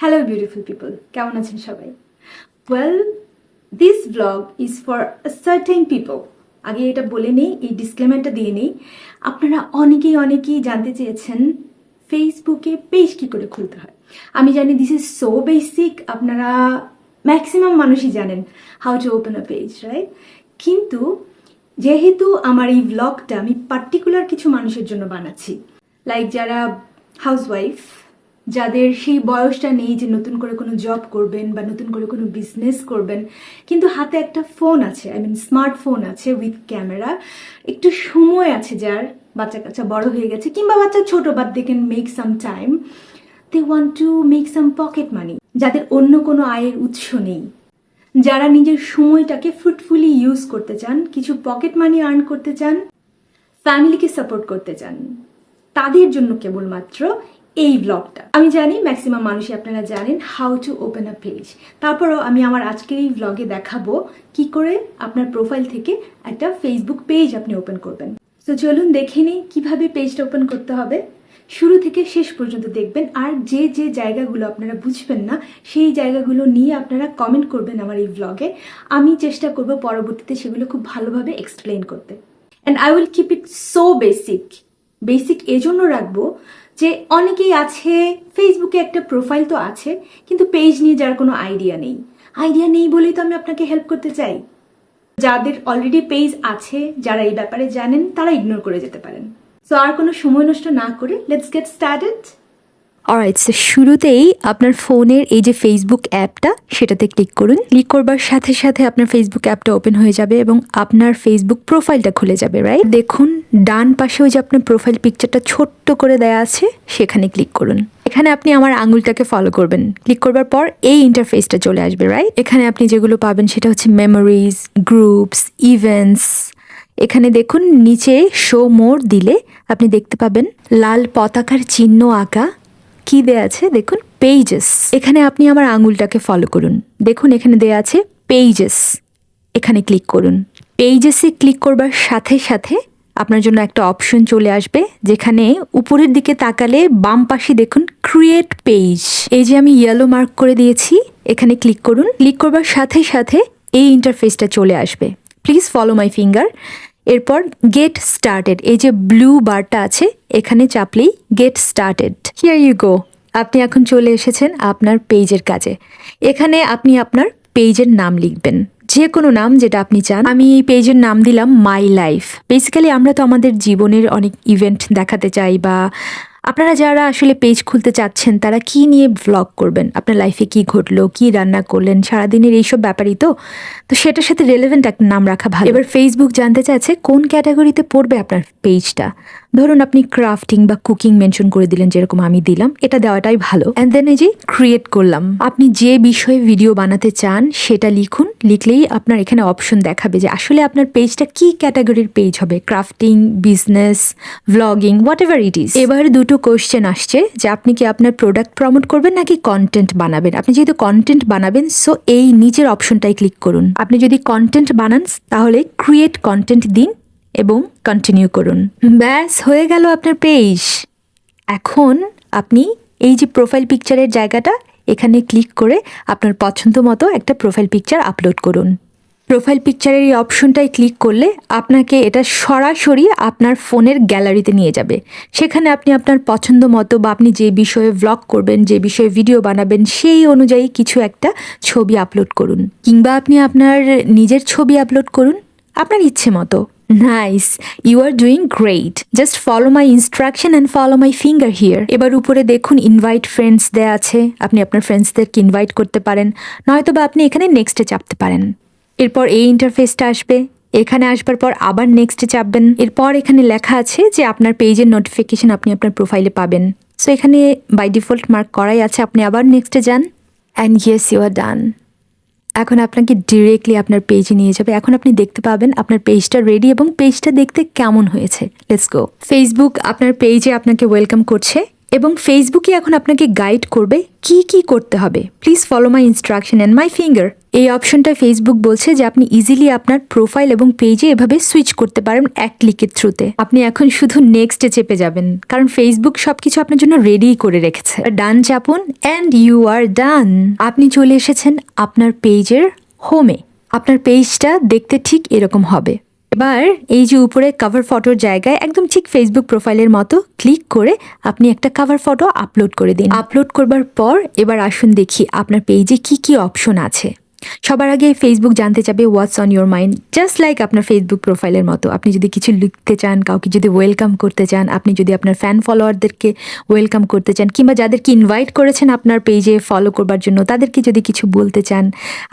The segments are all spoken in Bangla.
হ্যালো বিউটিফুল পিপল কেমন আছেন সবাই? Well this blog is for certain people আগে এটা বলে নেই, এই ডিসক্লেমারটা দিয়ে নেই। আপনারা অনেকেই অনেকেই জানতে চেয়েছেন ফেসবুকে পেজ কি করে খুলতে হয়। আমি জানি দিস ইজ সো বেসিক আপনারা ম্যাক্সিমাম মানুষই জানেন how to open a page right কিন্তু যেহেতু আমার এই ব্লগটা আমি পার্টিকুলার কিছু মানুষের জন্য বানাচ্ছি লাইক যারা হাউসওয়াইফ যাদের সেই বয়সটা নেই যে নতুন করে কোনো জব করবেন বা নতুন করে কোনো বিজনেস করবেন, কিন্তু হাতে একটা ফোন আছে আই মিন স্মার্টফোন আছে উইথ ক্যামেরা একটু সময় আছে যার, বাচ্চা কাচ্চা বড় হয়ে গেছে কিংবা বাচ্চা ছোট but they can make some time they want to make some pocket money যাদের অন্য কোনো আয়ের উৎস নেই। যারা নিজের সময়টাকে ফ্রুটফুলি ইউজ করতে চান, কিছু পকেট মানি আর্ন করতে চান ফ্যামিলিকে সাপোর্ট করতে চান, তাদের জন্য কেবলমাত্র এই ব্লগটা আমি জানি ম্যাক্সিমাম মানুষই আপনারা জানেন how to open a page তারপরও আমি আমার আজকের এই ব্লগে দেখাবো কি করে আপনার প্রোফাইল থেকে একটা ফেসবুক পেজ আপনি ওপেন করবেন। তো চলুন দেখে নিই কীভাবে পেজটা ওপেন করতে হবে। শুরু থেকে শেষ পর্যন্ত দেখবেন আর যে যে জায়গাগুলো আপনারা বুঝবেন না, সেই জায়গাগুলো নিয়ে আপনারা কমেন্ট করবেন আমার এই ব্লগে আমি চেষ্টা করব পরবর্তীতে সেগুলো খুব ভালোভাবে এক্সপ্লেন করতে। And I will keep it so basic basic এজন্য রাখব যে অনেকেই আছে ফেসবুকে একটা প্রোফাইল তো আছে, কিন্তু পেজ নিয়ে যার কোনো আইডিয়া নেই। আইডিয়া নেই বলেই তো আমি আপনাকে হেল্প করতে চাই। যাদের অলরেডি পেজ আছে, যারা এই ব্যাপারে জানেন, তারা ইগনোর করে যেতে পারেন। সো আর কোনো সময় নষ্ট না করে লেটস গেট স্টার্টেড অলরাইট শুরুতেই আপনার ফোনের এই যে ফেসবুক অ্যাপটা, সেটাতে ক্লিক করুন। ক্লিক করবার সাথে সাথে আপনার ফেসবুক অ্যাপটা ওপেন হয়ে যাবে এবং আপনার ফেসবুক প্রোফাইলটা খুলে যাবে রাইট দেখুন, ডান পাশে ওই যে আপনার প্রোফাইল পিকচারটা ছোট্ট করে দেয়া আছে, সেখানে ক্লিক করুন। এখানে আপনি আমার আঙুলটাকে ফলো করবেন। ক্লিক করবার পর এই ইন্টারফেসটা চলে আসবে রাইট এখানে আপনি যেগুলো পাবেন, সেটা হচ্ছে মেমোরিজ গ্রুপস ইভেন্টস এখানে দেখুন, নিচে শো মোর দিলে আপনি দেখতে পাবেন, লাল পতাকার চিহ্ন আঁকা। কি দেয়া আছে? দেখুন পেজেস এখানে আপনি আমার আঙুলটাকে ফলো করুন। দেখুন, এখানে দেয়া আছে পেজেস এখানে ক্লিক করুন। পেজেসে ক্লিক করবার সাথে সাথে আপনার জন্য একটা অপশন চলে আসবে, যেখানে উপরের দিকে তাকালে বাম পাশে দেখুন ক্রিয়েট পেজ এই যে আমি ইয়েলো মার্ক করে দিয়েছি, এখানে ক্লিক করুন। ক্লিক করবার সাথে সাথে এই ইন্টারফেসটা চলে আসবে। প্লিজ ফলো মাই ফিঙ্গার এরপর গেট স্টার্টেড এই যে ব্লু বারটা আছে, এখানে চাপলেই get started here you go আপনি এখন চলে এসেছেন আপনার পেজের কাজে। এখানে আপনি আপনার পেজের নাম লিখবেন। যে কোনো নাম যেটা আপনি চান। আমি এই পেজের নাম দিলাম মাই লাইফ বেসিক্যালি আমরা তো আমাদের জীবনের অনেক ইভেন্ট দেখাতে চাই বা আপনারা যারা আসলে পেজ খুলতে চাচ্ছেন, তারা কি নিয়ে ভ্লগ করবেন? আপনার লাইফে কি ঘটলো? কি রান্না করলেন? সারাদিনের এইসব ব্যাপারই তো? তো সেটার সাথে রেলেভেন্ট একটা নাম রাখা ভালো। এবার ফেসবুক জানতে চাচ্ছে কোন ক্যাটাগরিতে পড়বে আপনার পেজটা ধরুন আপনি ক্রাফটিং বা কুকিং মেনশন করে দিলেন যেরকম আমি দিলাম, এটা দেওয়াটাই ভালো। অ্যান্ড দেন এই যে ক্রিয়েট করলাম, আপনি যে বিষয়ে ভিডিও বানাতে চান সেটা লিখুন, লিখলেই আপনার এখানে অপশন দেখাবে যে আসলে আপনার পেজটা কি ক্যাটাগরির পেজ হবে। Crafting business vlogging whatever it is এবার দুটো কোশ্চেন আসছে যে আপনি কি আপনার প্রোডাক্ট প্রমোট করবেন নাকি কন্টেন্ট বানাবেন? আপনি যেহেতু কন্টেন্ট বানাবেন সো এই নিচের অপশনটাই ক্লিক করুন। আপনি যদি কন্টেন্ট বানান, তাহলে ক্রিয়েট কন্টেন্ট দিন এবং কন্টিনিউ করুন। ব্যাস, হয়ে গেল আপনার পেজ এখন আপনি এই যে প্রোফাইল পিকচারের জায়গাটা, এখানে ক্লিক করে আপনার পছন্দ মতো একটা প্রোফাইল পিকচার আপলোড করুন। প্রোফাইল পিকচারের এই অপশনটায় ক্লিক করলে আপনাকে এটা সরাসরি আপনার ফোনের গ্যালারিতে নিয়ে যাবে। সেখানে আপনি আপনার পছন্দ মতো বা আপনি যে বিষয়ে ভ্লগ করবেন, যে বিষয়ে ভিডিও বানাবেন, সেই অনুযায়ী কিছু একটা ছবি আপলোড করুন। কিংবা আপনি আপনার নিজের ছবি আপলোড করুন, আপনার ইচ্ছে মতো। Nice you are doing great just follow my instruction and follow my finger here এবার উপরে দেখুন ইনভাইট ফ্রেন্ডস দেয়া আছে। আপনি আপনার ফ্রেন্ডসদেরকে ইনভাইট করতে পারেন। নয়তো বা আপনি এখানে নেক্সটে চাপতে পারেন। এরপর এই ইন্টারফেসটা আসবে। এখানে আসবার পর আবার নেক্সটে চাপবেন। এরপর এখানে লেখা আছে যে আপনার পেজের নোটিফিকেশন আপনি আপনার প্রোফাইলে পাবেন। সো এখানে বাই ডিফল্ট মার্ক করাই আছে। আপনি আবার নেক্সটে যান। And yes you are done এখন আপনাকে ডিরেক্টলি আপনার পেজে নিয়ে যাবে। এখন আপনি দেখতে পাবেন আপনার পেজটা রেডি এবং পেজটা দেখতে কেমন হয়েছে। লেটস গো ফেসবুক আপনার পেজে আপনাকে ওয়েলকাম করছে। এবং ফেসবুকে এখন আপনাকে গাইড করবে কি কি করতে হবে। Please follow my instruction and my finger এই অপশনটা ফেসবুক বলছে যে আপনি ইজিলি আপনার প্রোফাইল এবং পেজে এভাবে সুইচ করতে পারেন এক ক্লিকের থ্রুতে আপনি এখন শুধু নেক্সটে চেপে যাবেন, কারণ ফেসবুক সবকিছু আপনার জন্য রেডি করে রেখেছে। ডান চাপুন অ্যান্ড ইউ আর ডান আপনি চলে এসেছেন আপনার পেজের হোমে আপনার পেজটা দেখতে ঠিক এরকম হবে। এবার এই যে উপরে কাভার ফটোর জায়গায় একদম ঠিক ফেসবুক প্রোফাইলের মতো ক্লিক করে আপনি একটা কাভার ফটো আপলোড করে দিন। আপলোড করবার পর এবার আসুন দেখি আপনার পেজে কি কি অপশন আছে। সবার আগে ফেসবুক জানতে চাবে what's on your mind just like আপনার ফেসবুক প্রোফাইলের মতো। আপনি যদি কিছু লিখতে চান, কাউকে যদি ওয়েলকাম করতে চান, আপনি যদি আপনার ফ্যান ফলোয়ারদেরকে ওয়েলকাম করতে চান, কিংবা যাদেরকে ইনভাইট করেছেন আপনার পেজে ফলো করবার জন্য, তাদেরকে যদি কিছু বলতে চান,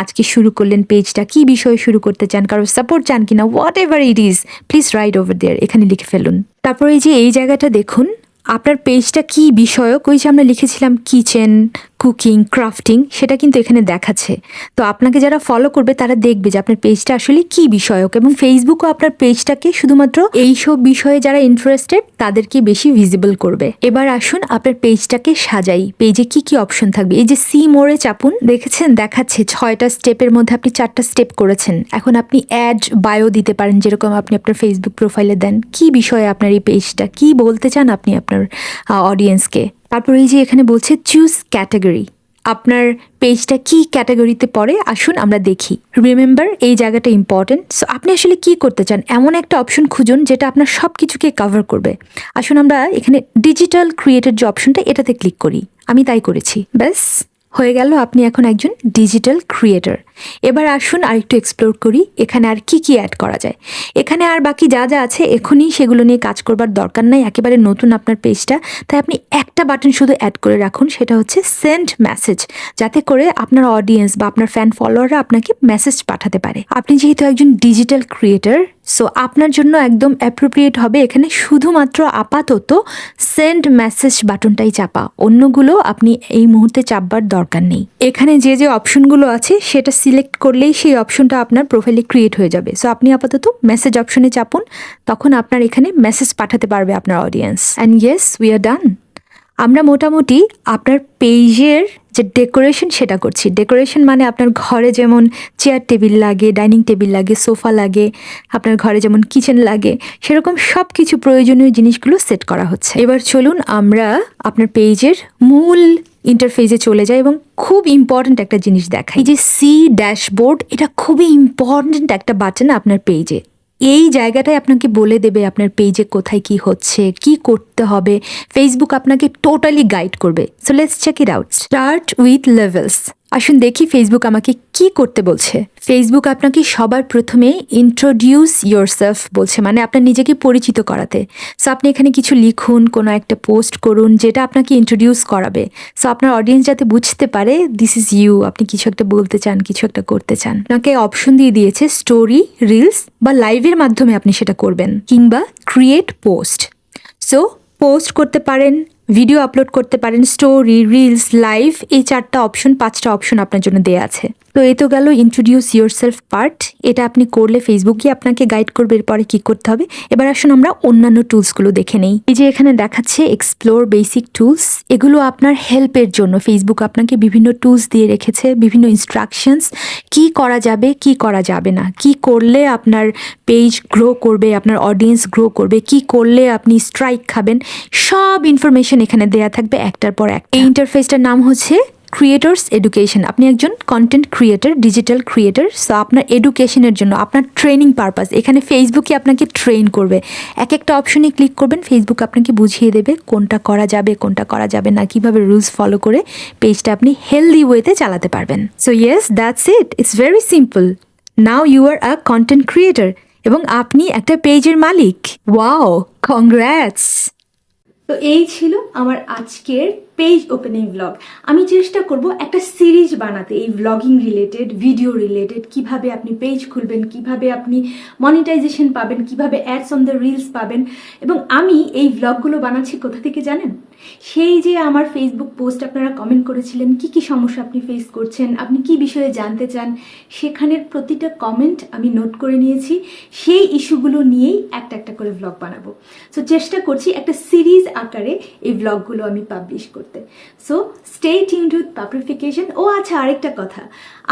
আজকে শুরু করলেন পেজটা কি বিষয়ে শুরু করতে চান, কারোর সাপোর্ট চান কিনা whatever it is please write over there এখানে লিখে ফেলুন। তারপরে এই যে এই জায়গাটা দেখুন, আপনার পেজটা কি বিষয়ক? ওই যে আমরা লিখেছিলাম কিচেন কুকিং ক্রাফটিং সেটা কিন্তু এখানে দেখাচ্ছে। তো আপনাকে যারা ফলো করবে, তারা দেখবে যে আপনার পেজটা আসলে কি বিষয়ক এবং ফেসবুকও আপনার পেজটাকে শুধুমাত্র এই সব বিষয়ে যারা ইন্টারেস্টেড তাদেরকে বেশি ভিজিবল করবে। এবার আসুন আপনার পেজটাকে সাজাই। পেজে কি কি অপশন থাকবে? এই যে সি মোড়ে চাপুন, দেখেছেন? দেখাচ্ছে ছয়টা স্টেপের মধ্যে আপনি চারটা স্টেপ করেছেন। এখন আপনি অ্যাড বায়ো দিতে পারেন, যেরকম আপনি আপনার ফেসবুক প্রোফাইলে দেন। কি বিষয়ে আপনার এই পেজটা কি বলতে চান আপনি আপনার অডিয়েন্সকে তারপর এই যে এখানে বলছে চুজ ক্যাটাগরি আপনার পেজটা কি ক্যাটাগরিতে পড়ে? আসুন আমরা দেখি। রিমেম্বার এই জায়গাটা ইম্পর্টেন্ট সো আপনি আসলে কি করতে চান? এমন একটা অপশন খুঁজুন যেটা আপনার সব কিছুকে কাভার করবে। আসুন আমরা এখানে ডিজিটাল ক্রিয়েটেড যে অপশনটা এটাতে ক্লিক করি। আমি তাই করেছি। ব্যাস। হয়ে গেল, আপনি এখন একজন ডিজিটাল ক্রিয়েটর এবার আসুন আর একটু এক্সপ্লোর করি, এখানে আর কি কি অ্যাড করা যায়। এখানে আর বাকি যা যা আছে, এখনই সেগুলো নিয়ে কাজ করবার দরকার নাই, একেবারে নতুন আপনার পেজটা তাই আপনি একটা বাটন শুধু অ্যাড করে রাখুন, সেটা হচ্ছে সেন্ড মেসেজ যাতে করে আপনার অডিয়েন্স বা আপনার ফ্যান ফলোয়াররা আপনাকে মেসেজ পাঠাতে পারে। আপনি যেহেতু একজন ডিজিটাল ক্রিয়েটর সো আপনার জন্য একদম অ্যাপ্রোপ্রিয়েট হবে এখানে শুধুমাত্র আপাতত সেন্ড মেসেজ বাটনটাই চাপা। অন্যগুলো আপনি এই মুহূর্তে চাপবার দরকার নেই। এখানে যে যে অপশনগুলো আছে, সেটা সিলেক্ট করলেই সেই অপশনটা আপনার প্রোফাইলে ক্রিয়েট হয়ে যাবে। সো আপনি আপাতত মেসেজ অপশনে চাপুন, তখন আপনার এখানে মেসেজ পাঠাতে পারবে আপনার audience and yes we are done আমরা মোটামুটি আপনার পেজের যে ডেকোরেশন সেটা করছি। ডেকোরেশন মানে আপনার ঘরে যেমন চেয়ার টেবিল লাগে ডাইনিং টেবিল লাগে সোফা লাগে, আপনার ঘরে যেমন কিচেন লাগে, সেরকম সব কিছু প্রয়োজনীয় জিনিসগুলো সেট করা হচ্ছে। এবার চলুন আমরা আপনার পেজের মূল ইন্টারফেসে চলে যাই এবং খুব ইম্পর্ট্যান্ট একটা জিনিস দেখাই। এই যে সি ড্যাশবোর্ড এটা খুবই ইম্পর্ট্যান্ট একটা বাটন আপনার পেজে এই জায়গাটাই আপনাকে বলে দেবে আপনার পেজে কোথায় কি হচ্ছে, কি করতে হবে। ফেসবুক আপনাকে টোটালি গাইড করবে। So let's check it out start with levels আসুন দেখি ফেসবুক আমাকে কি করতে বলছে। ফেসবুক আপনাকে সবার প্রথমে ইন্ট্রোডিউস ইয়োরসেলফ বলছে মানে আপনার নিজেকে পরিচিত করাতে। সো আপনি এখানে কিছু লিখুন, কোনো একটা পোস্ট করুন, যেটা আপনাকে ইন্ট্রোডিউস করাবে। সো আপনার অডিয়েন্স যাতে বুঝতে পারে দিস ইজ ইউ আপনি কিছু একটা বলতে চান, কিছু একটা করতে চান। আপনাকে অপশন দিয়ে দিয়েছে স্টোরি রিলস বা লাইভের মাধ্যমে আপনি সেটা করবেন, কিংবা ক্রিয়েট পোস্ট সো পোস্ট করতে পারেন ভিডিও আপলোড করতে পারেন স্টোরি রিলস লাইভ এই চারটা অপশন পাঁচটা অপশন আপনার জন্য দেয়া আছে। তো এই তো গেল ইন্ট্রোডিউস ইয়োর সেলফ পার্ট এটা আপনি করলে ফেসবুকই আপনাকে গাইড করবে, এরপরে কি করতে হবে। এবার আসুন আমরা অন্যান্য টুলসগুলো দেখে নেই। এই যে এখানে দেখাচ্ছে এক্সপ্লোর বেসিক টুলস এগুলো আপনার হেল্পের জন্য। ফেসবুক আপনাকে বিভিন্ন টুলস দিয়ে রেখেছে, বিভিন্ন ইনস্ট্রাকশনস কি করা যাবে, কি করা যাবে না। কি করলে আপনার পেজ গ্রো করবে, আপনার অডিয়েন্স গ্রো করবে, কি করলে আপনি স্ট্রাইক খাবেন। সব ইনফরমেশন এখানে দেয়া থাকবে একটার পর একটা। এই ইন্টারফেসটার নাম হচ্ছে ক্রিয়েটর্স এডুকেশন আপনি একজন content creator digital creator so আপনার এডুকেশনের জন্য, আপনার ট্রেনিং পারপাস এখানে ফেসবুকই আপনাকে ট্রেন করবে। এক একটা অপশনে ক্লিক করবেন ফেসবুক আপনাকে বুঝিয়ে দেবে কোনটা করা যাবে, কোনটা করা যাবে না, কীভাবে রুলস ফলো করে পেজটা আপনি হেলদি ওয়েতে চালাতে পারবেন। So yes that's it it's very simple now you are a content creator এবং আপনি একটা পেজের মালিক। ওয়াও কংগ্রাটস তো এই ছিল আমার আজকের পেজ ওপেনিং ব্লগ আমি চেষ্টা করব একটা সিরিজ বানাতে, এই ব্লগিং রিলেটেড ভিডিও রিলেটেড কীভাবে আপনি পেজ খুলবেন, কীভাবে আপনি মনিটাইজেশন পাবেন, কীভাবে অ্যাডস অন দ্য রিলস পাবেন। এবং আমি এই ব্লগগুলো বানাচ্ছি কোথা থেকে জানেন? সেই যে আমার ফেসবুক পোস্ট আপনারা কমেন্ট করেছিলেন, কি কি সমস্যা আপনি ফেস করছেন, আপনি কি বিষয়ে জানতে চান, সেখানের প্রতিটা কমেন্ট আমি নোট করে নিয়েছি। সেই ইস্যুগুলো নিয়েই একটা একটা করে ব্লগ বানাবো। সো চেষ্টা করছি একটা সিরিজ আকারে এই ব্লগগুলো আমি পাবলিশ করতে। So stay tune with Publification ও আচ্ছা আরেকটা কথা।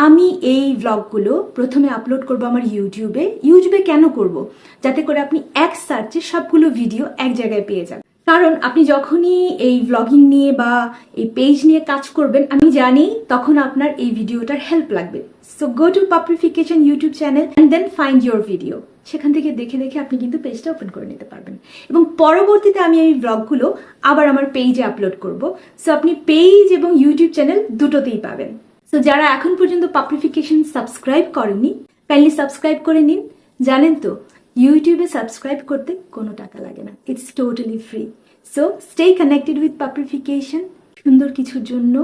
আমি এই ব্লগগুলো প্রথমে আপলোড করব আমার ইউটিউবে ইউটিউবে কেন করব? যাতে করে আপনি এক সার্চে সবগুলো ভিডিও এক জায়গায় পেয়ে যান। কারণ আপনি যখনই এই ব্লগিং নিয়ে বা এই পেজ নিয়ে কাজ করবেন, আমি জানি তখন আপনার এই ভিডিওটার হেল্প লাগবে। So go to Publification YouTube channel and then find your video সেখান থেকে দেখে দেখে আপনি কিন্তু পেজটা ওপেন করে নিতে পারবেন। এবং পরবর্তীতে আমি এই ব্লগগুলো আবার আমার পেজে আপলোড করব। সো আপনি পেজ এবং ইউটিউব চ্যানেল দুটোতেই পাবেন। সো যারা এখন পর্যন্ত পাবলিফিকেশন সাবস্ক্রাইব করেননি কাইন্ডলি সাবস্ক্রাইব করে নিন। জানেন তো ইউটিউবে সাবস্ক্রাইব করতে কোনো টাকা লাগে না। It's totally free so stay connected with Publification সুন্দর কিছুর জন্য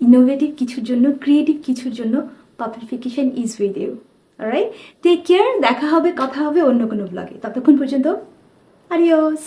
ইনোভেটিভ কিছুর জন্য ক্রিয়েটিভ কিছুর জন্য Publification is with you right take care দেখা হবে কথা হবে অন্য কোনো ব্লগে ততক্ষণ পর্যন্ত আরিয়স